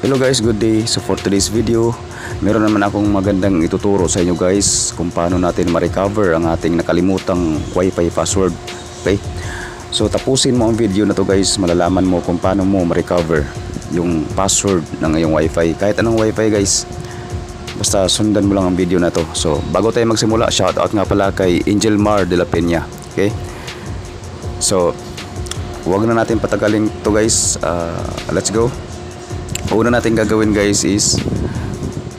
Hello guys, good day. So for today's video, meron naman akong magandang ituturo sa inyo guys kung paano natin ma-recover ang ating nakalimutang wifi password. Okay? So tapusin mo ang video na to guys, malalaman mo kung paano mo ma-recover yung password ng iyong wifi. Kahit anong wifi guys, basta sundan mo lang ang video na to. So bago tayo magsimula, shoutout nga pala kay Angel Mar de la Peña. Okay? So, huwag na natin patagalin to guys. Ah, let's go. Una natin gagawin guys is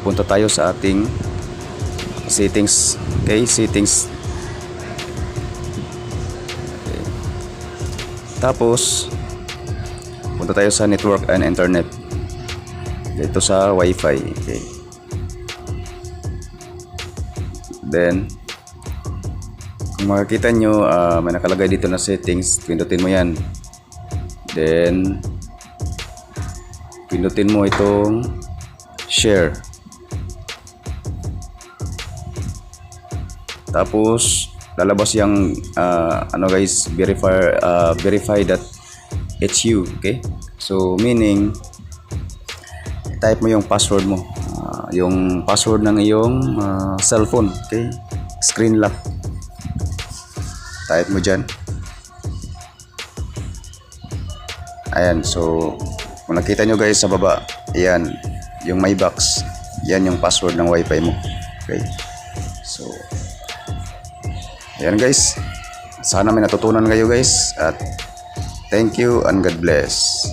punta tayo sa ating settings. Okay, settings. Okay. Tapos punta tayo sa network and internet. Dito sa Wi-Fi. Okay. Then kung makikita nyo, ah, may nakalagay dito na settings. Pindutin mo yan. Then pindutin mo itong share. Tapos lalabas yung ah, ano guys verify uh, verify that it's you okay? So meaning type mo yung password mo. Ah, yung password ng iyong ah, cellphone okay? Screen lock. Type mo dyan. Ayan, so kung nakita nyo guys sa baba, ayan, yung my box, yan yung password ng wifi mo. Okay. So, ayan guys. Sana may natutunan kayo guys. At thank you and God bless.